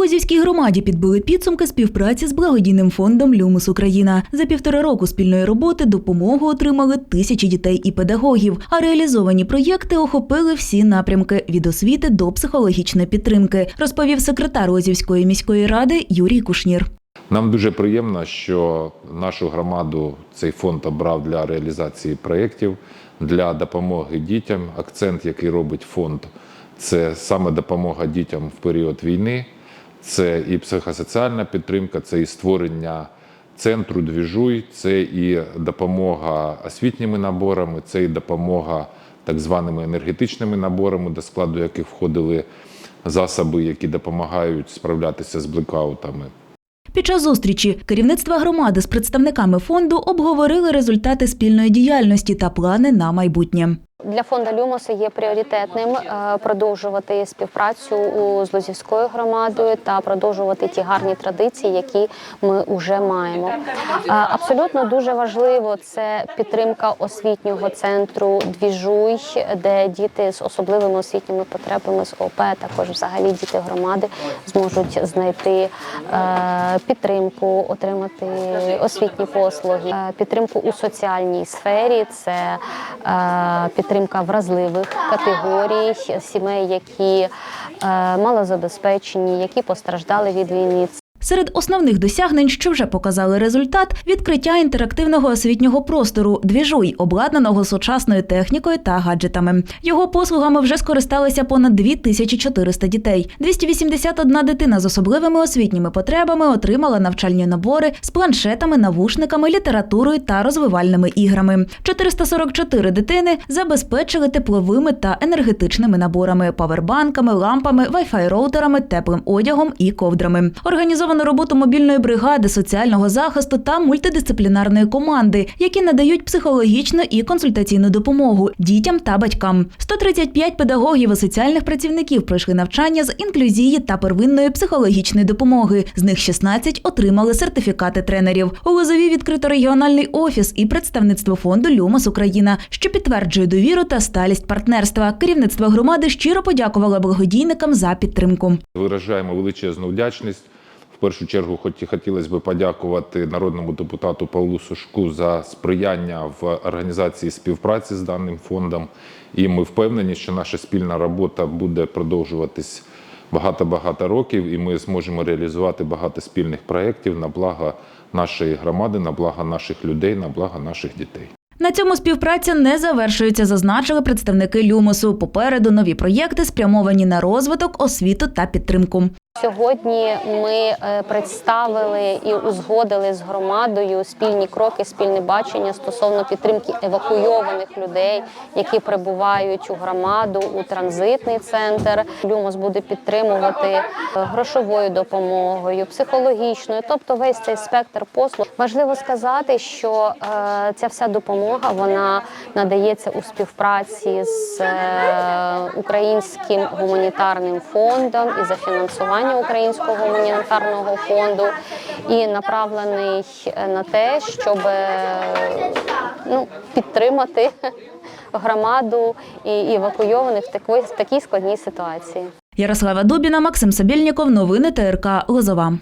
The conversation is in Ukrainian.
Лозівській громаді підбили підсумки співпраці з благодійним фондом Люмус Україна. За півтора року спільної роботи допомогу отримали тисячі дітей і педагогів. А реалізовані проєкти охопили всі напрямки від освіти до психологічної підтримки, розповів секретар Лозівської міської ради Юрій Кушнір. Нам дуже приємно, що нашу громаду цей фонд обрав для реалізації проєктів для допомоги дітям. Акцент, який робить фонд, це саме допомога дітям в період війни, це і психосоціальна підтримка, це і створення центру двіжуй, це і допомога освітніми наборами, це і допомога так званими енергетичними наборами, до складу яких входили засоби, які допомагають справлятися з блекаутами. Під час зустрічі керівництва громади з представниками фонду обговорили результати спільної діяльності та плани на майбутнє. Для фонду Люмоса є пріоритетним е, продовжувати співпрацю з Лозівською громадою та продовжувати ті гарні традиції, які ми вже маємо. Е, Абсолютно дуже важливо це підтримка освітнього центру Двіжуй, де діти з особливими освітніми потребами з ОП, також взагалі діти громади зможуть знайти е, підтримку, отримати освітні послуги, підтримку у соціальній сфері. Це е, підтримка вразливих категорій сімей, які е, малозабезпечені, які постраждали від війни. Серед основних досягнень, що вже показали результат, відкриття інтерактивного освітнього простору «Двіжуй», обладнаного сучасною технікою та гаджетами. Його послугами вже скористалися понад 2400 дітей. 281 дитина з особливими освітніми потребами отримала навчальні набори з планшетами, навушниками, літературою та розвивальними іграми. 444 дитини забезпечили тепловими та енергетичними наборами, павербанками, лампами, вайфай-роутерами, теплим одягом і ковдрами. Організовано роботу мобільної бригади соціального захисту та мультидисциплінарної команди, які надають психологічну і консультаційну допомогу дітям та батькам. 135 педагогів і соціальних працівників пройшли навчання з інклюзії та первинної психологічної допомоги. З них 16 отримали сертифікати тренерів. У Лозові відкрито регіональний офіс і представництво фонду Люмос Україна, що підтверджує довіру та сталість партнерства. Керівництво громади щиро подякувало благодійникам за підтримку. Виражаємо величезну вдячність. Першу чергу хоті- хотілося б подякувати народному депутату Павлу Сушку за сприяння в організації співпраці з даним фондом. І ми впевнені, що наша спільна робота буде продовжуватись багато-багато років, і ми зможемо реалізувати багато спільних проєктів на благо нашої громади, на благо наших людей, на благо наших дітей. На цьому співпраця не завершується, зазначили представники Люмосу. Попереду нові проєкти спрямовані на розвиток, освіту та підтримку. Сьогодні ми е, представили і узгодили з громадою спільні кроки, спільне бачення стосовно підтримки евакуйованих людей, які прибувають у громаду у транзитний центр. Люмос буде підтримувати е, грошовою допомогою, психологічною, тобто весь цей спектр послуг. Важливо сказати, що е, ця вся допомога вона надається у співпраці з українським гуманітарним фондом і за фінансування українського гуманітарного фонду і направлений е, на те, щоб е, ну, підтримати громаду і евакуйованих в такій, в такій складній ситуації. Ярослава Дубіна, Максим Собільніков, Новини ТРК Лозова.